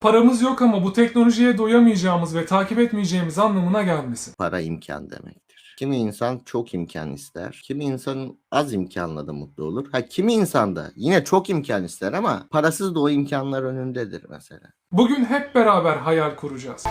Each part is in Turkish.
Paramız yok ama bu teknolojiye doyamayacağımız ve takip etmeyeceğimiz anlamına gelmesin. Para imkan demektir. Kimi insan çok imkan ister. Kimi insan az imkanla da mutlu olur. Ha kimi insan da yine çok imkan ister ama parasız da o imkanlar önündedir mesela. Bugün hep beraber hayal kuracağız.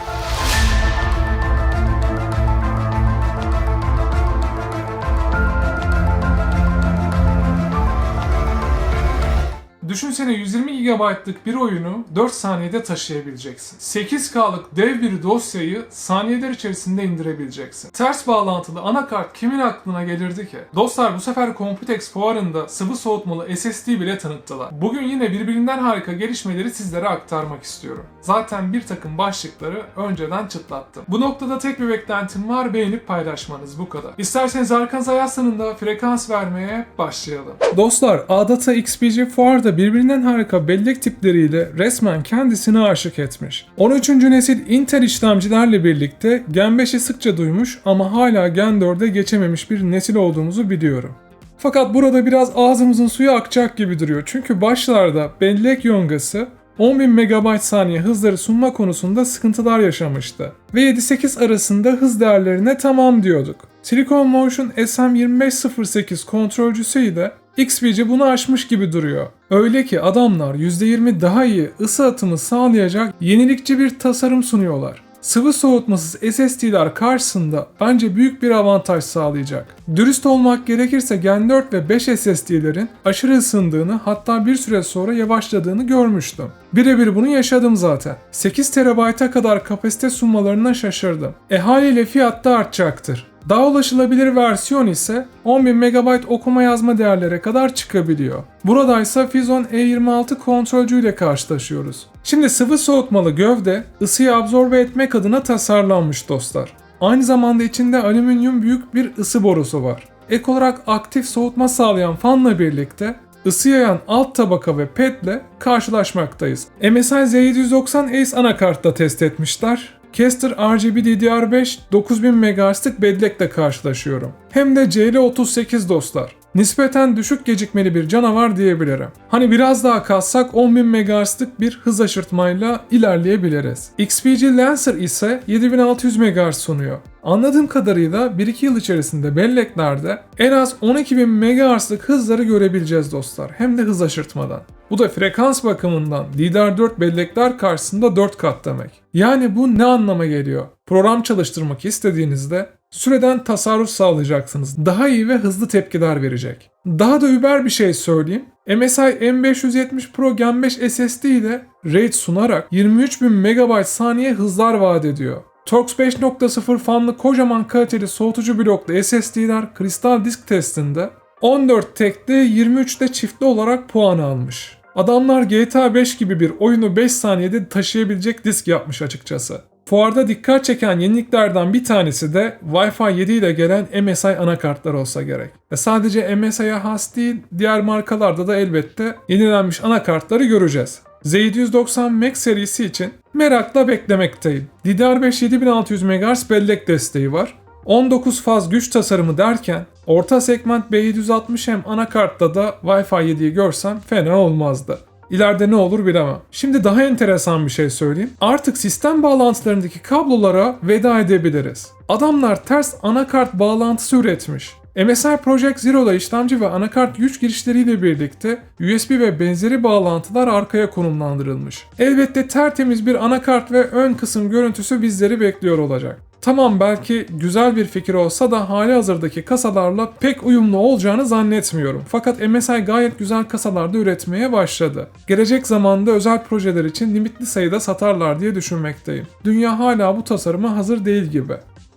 Düşünsene 120 GB'lık bir oyunu 4 saniyede taşıyabileceksin. 8K'lık dev bir dosyayı saniyeler içerisinde indirebileceksin. Ters bağlantılı anakart kimin aklına gelirdi ki? Dostlar bu sefer Computex fuarında sıvı soğutmalı SSD bile tanıttılar. Bugün yine birbirinden harika gelişmeleri sizlere aktarmak istiyorum. Zaten bir takım başlıkları önceden çıtlattım. Bu noktada tek bir beklentim var beğenip paylaşmanız bu kadar. İsterseniz arkanıza yaslanın da frekans vermeye başlayalım. Dostlar Adata XPG fuarda birbirinden harika bellek tipleriyle resmen kendisini aşık etmiş. 13. nesil Intel işlemcilerle birlikte Gen 5'i sıkça duymuş ama hala Gen 4'e geçememiş bir nesil olduğumuzu biliyorum. Fakat burada biraz ağzımızın suyu akacak gibi duruyor. Çünkü başlarda bellek yongası 10.000 MB saniye hızları sunma konusunda sıkıntılar yaşamıştı. Ve 7-8 arasında hız değerlerine tamam diyorduk. Silicon Motion SM2508 kontrolcüsüyle XPG bunu aşmış gibi duruyor. Öyle ki adamlar %20 daha iyi ısı atımı sağlayacak yenilikçi bir tasarım sunuyorlar. Sıvı soğutmasız SSD'ler karşısında bence büyük bir avantaj sağlayacak. Dürüst olmak gerekirse Gen 4 ve 5 SSD'lerin aşırı ısındığını hatta bir süre sonra yavaşladığını görmüştüm. Birebir bunu yaşadım zaten. 8 TB'a kadar kapasite sunmalarına şaşırdım. E haliyle fiyat da artacaktır. Daha ulaşılabilir versiyon ise 10.000 MB okuma yazma değerlere kadar çıkabiliyor. Burada ise Phison E26 kontrolcü ile karşılaşıyoruz. Şimdi sıvı soğutmalı gövde ısıyı absorbe etmek adına tasarlanmış dostlar. Aynı zamanda içinde alüminyum büyük bir ısı borusu var. Ek olarak aktif soğutma sağlayan fanla birlikte ısı yayan alt tabaka ve pedle karşılaşmaktayız. MSI Z790 Ace anakartta test etmişler. Caster RGB DDR5 9000 MHz'lık bellekle karşılaşıyorum. Hem de CL38 dostlar. Nispeten düşük gecikmeli bir canavar diyebilirim. Hani biraz daha kalsak 10.000 MHz'lık bir hız aşırtmayla ilerleyebiliriz. XPG Lancer ise 7600 MHz sunuyor. Anladığım kadarıyla 1-2 yıl içerisinde belleklerde en az 12.000 MHz'lık hızları görebileceğiz dostlar. Hem de hız aşırtmadan. Bu da frekans bakımından DDR4 bellekler karşısında 4 kat demek. Yani bu ne anlama geliyor? Program çalıştırmak istediğinizde süreden tasarruf sağlayacaksınız. Daha iyi ve hızlı tepkiler verecek. Daha da über bir şey söyleyeyim. MSI M570 Pro Gen 5 SSD ile RAID sunarak 23.000 MB saniye hızlar vaat ediyor. Torx 5.0 fanlı kocaman kaliteli soğutucu bloklu SSD'ler kristal disk testinde 14 tekli 23'te çiftli olarak puan almış. Adamlar GTA 5 gibi bir oyunu 5 saniyede taşıyabilecek disk yapmış açıkçası. Fuarda dikkat çeken yeniliklerden bir tanesi de Wi-Fi 7 ile gelen MSI anakartlar olsa gerek. Ve sadece MSI'ye has değil, diğer markalarda da elbette yenilenmiş anakartları göreceğiz. Z790 Max serisi için merakla beklemekteyim. DDR5 7600 MHz bellek desteği var. 19 faz güç tasarımı derken orta segment B760M anakartta da Wi-Fi 7'yi görsem fena olmazdı. İleride ne olur bilemem. Şimdi daha enteresan bir şey söyleyeyim. Artık sistem bağlantılarındaki kablolara veda edebiliriz. Adamlar ters anakart bağlantısı üretmiş. MSI Project Zero'da işlemci ve anakart güç girişleriyle birlikte USB ve benzeri bağlantılar arkaya konumlandırılmış. Elbette tertemiz bir anakart ve ön kısım görüntüsü bizleri bekliyor olacak. Tamam belki güzel bir fikir olsa da hali hazırdaki kasalarla pek uyumlu olacağını zannetmiyorum. Fakat MSI gayet güzel kasalarda üretmeye başladı. Gelecek zamanda özel projeler için limitli sayıda satarlar diye düşünmekteyim. Dünya hala bu tasarıma hazır değil gibi.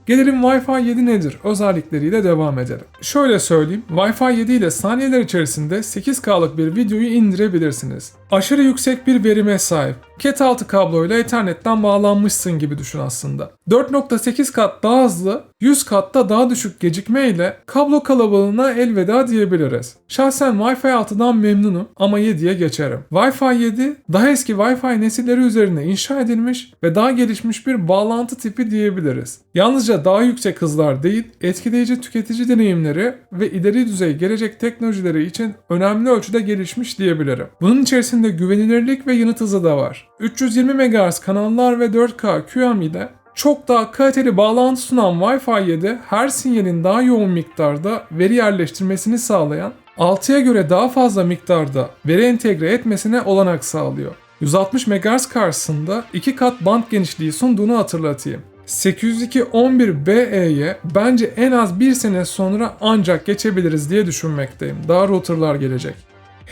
Gelelim Wi-Fi 7 nedir? Özellikleriyle devam edelim. Şöyle söyleyeyim, Wi-Fi 7 ile saniyeler içerisinde 8K'lık bir videoyu indirebilirsiniz. Aşırı yüksek bir verime sahip. Cat altı kabloyla Ethernet'ten bağlanmışsın gibi düşün aslında. 4.8 kat daha hızlı, 100 katta daha düşük gecikme ile kablo kalabalığına elveda diyebiliriz. Şahsen Wi-Fi 6'dan memnunum ama 7'ye geçerim. Wi-Fi 7 daha eski Wi-Fi nesilleri üzerine inşa edilmiş ve daha gelişmiş bir bağlantı tipi diyebiliriz. Yalnızca daha yüksek hızlar değil, etkileyici tüketici deneyimleri ve ileri düzey gelecek teknolojileri için önemli ölçüde gelişmiş diyebilirim. Bunun içerisinde güvenilirlik ve yanıt hızı da var. 320 MHz kanallar ve 4K QMI'de çok daha kaliteli bağlantı sunan Wi-Fi 7 her sinyalin daha yoğun miktarda veri yerleştirmesini sağlayan 6'ya göre daha fazla miktarda veri entegre etmesine olanak sağlıyor. 160 MHz karşısında 2 kat band genişliği sunduğunu hatırlatayım. 802.11be'ye bence en az bir sene sonra ancak geçebiliriz diye düşünmekteyim. Daha routerlar gelecek.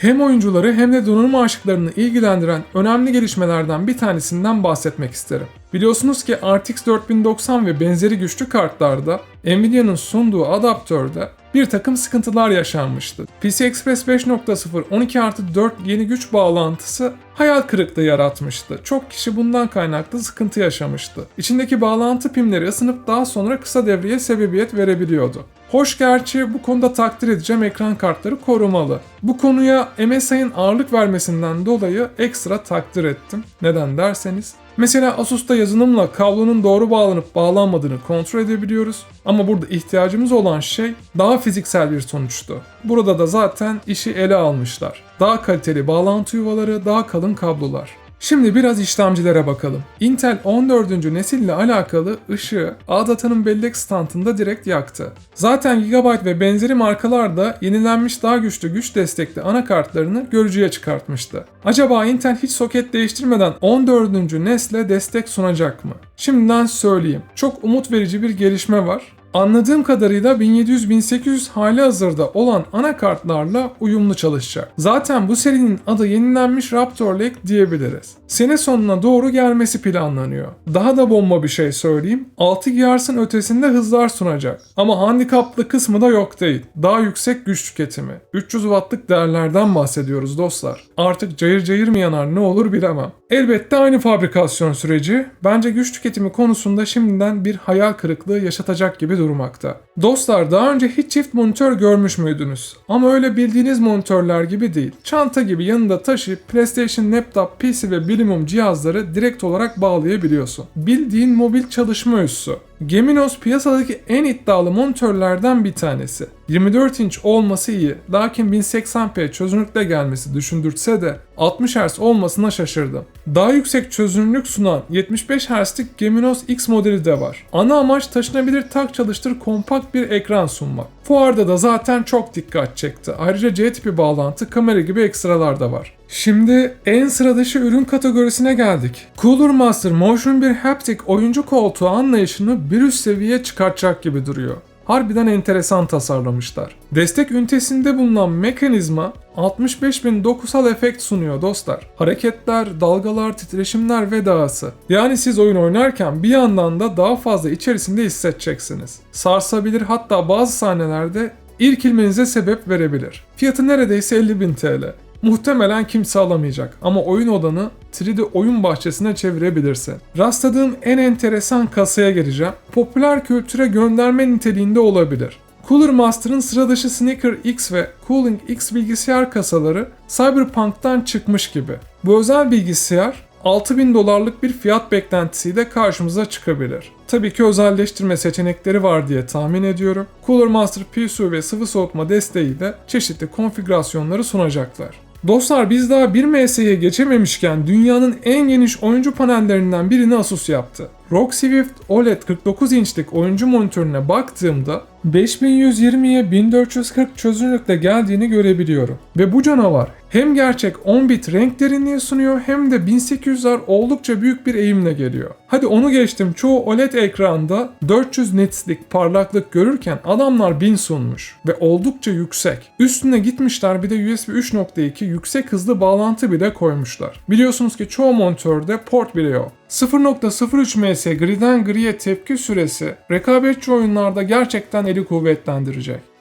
Hem oyuncuları hem de donanım aşıklarını ilgilendiren önemli gelişmelerden bir tanesinden bahsetmek isterim. Biliyorsunuz ki RTX 4090 ve benzeri güçlü kartlarda Nvidia'nın sunduğu adaptörde bir takım sıkıntılar yaşanmıştı. PCI Express 5.0 12 artı 4 yeni güç bağlantısı hayal kırıklığı yaratmıştı. Çok kişi bundan kaynaklı sıkıntı yaşamıştı. İçindeki bağlantı pimleri ısınıp daha sonra kısa devreye sebebiyet verebiliyordu. Hoş gerçi bu konuda takdir edeceğim ekran kartları korumalı. Bu konuya MSI'ın ağırlık vermesinden dolayı ekstra takdir ettim. Neden derseniz Mesela Asus'ta yazılımla kablonun doğru bağlanıp bağlanmadığını kontrol edebiliyoruz. Ama burada ihtiyacımız olan şey daha fiziksel bir sonuçtu. Burada da zaten işi ele almışlar. Daha kaliteli bağlantı yuvaları, daha kalın kablolar. Şimdi biraz işlemcilere bakalım. Intel 14. nesille alakalı ışığı A-Data'nın bellek standında direkt yaktı. Zaten Gigabyte ve benzeri markalar da yenilenmiş daha güçlü güç destekli anakartlarını görücüye çıkartmıştı. Acaba Intel hiç soket değiştirmeden 14. nesle destek sunacak mı? Şimdiden söyleyeyim. Çok umut verici bir gelişme var. Anladığım kadarıyla 1700-1800 hali hazırda olan anakartlarla uyumlu çalışacak. Zaten bu serinin adı yenilenmiş Raptor Lake diyebiliriz. Sene sonuna doğru gelmesi planlanıyor. Daha da bomba bir şey söyleyeyim. 6 GHz'ın ötesinde hızlar sunacak. Ama handikaplı kısmı da yok değil. Daha yüksek güç tüketimi. 300 wattlık değerlerden bahsediyoruz dostlar. Artık cayır cayır mı yanar ne olur bilemem. Elbette aynı fabrikasyon süreci bence güç tüketimi konusunda şimdiden bir hayal kırıklığı yaşatacak gibi durmakta. Dostlar daha önce hiç çift monitör görmüş müydünüz? Ama öyle bildiğiniz monitörler gibi değil. Çanta gibi yanında taşıyıp PlayStation, laptop, PC ve bilimum cihazları direkt olarak bağlayabiliyorsun. Bildiğin mobil çalışma üssü. Geminos piyasadaki en iddialı monitörlerden bir tanesi. 24 inç olması iyi, lakin 1080p çözünürlükle gelmesi düşündürtse de 60 Hz olmasına şaşırdım. Daha yüksek çözünürlük sunan 75 Hz'lik Geminos X modeli de var. Ana amaç taşınabilir tak çalıştır kompakt bir ekran sunmak. Fuarda da zaten çok dikkat çekti. Ayrıca C tipi bağlantı, kamera gibi ekstralar da var. Şimdi en sıra dışı ürün kategorisine geldik. Cooler Master Motion bir haptic oyuncu koltuğu anlayışını bir üst seviyeye çıkartacak gibi duruyor. Harbiden enteresan tasarlamışlar. Destek ünitesinde bulunan mekanizma 65.000 dokusal efekt sunuyor dostlar. Hareketler, dalgalar, titreşimler ve dahası. Yani siz oyun oynarken bir yandan da daha fazla içerisinde hissedeceksiniz. Sarsabilir hatta bazı sahnelerde irkilmenize sebep verebilir. Fiyatı neredeyse 50.000 TL. Muhtemelen kimse alamayacak ama oyun odanı 3D oyun bahçesine çevirebilirsin. Rastladığım en enteresan kasaya geleceğim. Popüler kültüre gönderme niteliğinde olabilir. Cooler Master'ın sıra dışı Sneaker X ve Cooling X bilgisayar kasaları Cyberpunk'tan çıkmış gibi. Bu özel bilgisayar 6000 dolarlık bir fiyat beklentisiyle karşımıza çıkabilir. Tabii ki özelleştirme seçenekleri var diye tahmin ediyorum. Cooler Master PSU ve sıvı soğutma desteğiyle çeşitli konfigürasyonları sunacaklar. Dostlar biz daha bir MS'ye geçememişken dünyanın en geniş oyuncu panellerinden birini Asus yaptı. ROG Swift OLED 49 inçlik oyuncu monitörüne baktığımda 5120'ye 1440 çözünürlükle geldiğini görebiliyorum. Ve bu canavar hem gerçek 10 bit renk derinliği sunuyor hem de 1800'ler oldukça büyük bir eğimle geliyor. Hadi onu geçtim çoğu OLED ekranda 400 nitslik parlaklık görürken adamlar 1000 sunmuş ve oldukça yüksek. Üstüne gitmişler bir de USB 3.2 yüksek hızlı bağlantı bile koymuşlar. Biliyorsunuz ki çoğu monitörde port bile yok. 0.03 ms griden griye tepki süresi rekabetçi oyunlarda gerçekten kuvvetlendirecek.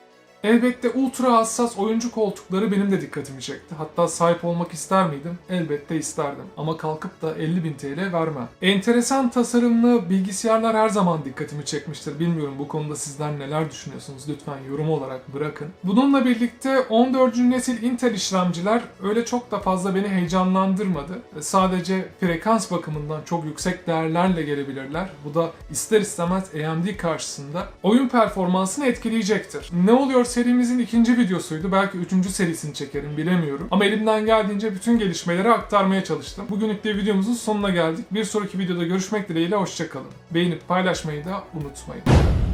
Elbette ultra hassas oyuncu koltukları benim de dikkatimi çekti. Hatta sahip olmak ister miydim? Elbette isterdim. Ama kalkıp da 50.000 TL vermem. Enteresan tasarımlı bilgisayarlar her zaman dikkatimi çekmiştir. Bilmiyorum bu konuda sizler neler düşünüyorsunuz? Lütfen yorum olarak bırakın. Bununla birlikte 14. nesil Intel işlemciler öyle çok da fazla beni heyecanlandırmadı. Sadece frekans bakımından çok yüksek değerlerle gelebilirler. Bu da ister istemez AMD karşısında oyun performansını etkileyecektir. Ne oluyorsa serimizin ikinci videosuydu. Belki üçüncü serisini çekerim bilemiyorum. Ama elimden geldiğince bütün gelişmeleri aktarmaya çalıştım. Bugünlük de videomuzun sonuna geldik. Bir sonraki videoda görüşmek dileğiyle hoşçakalın. Beğenip paylaşmayı da unutmayın.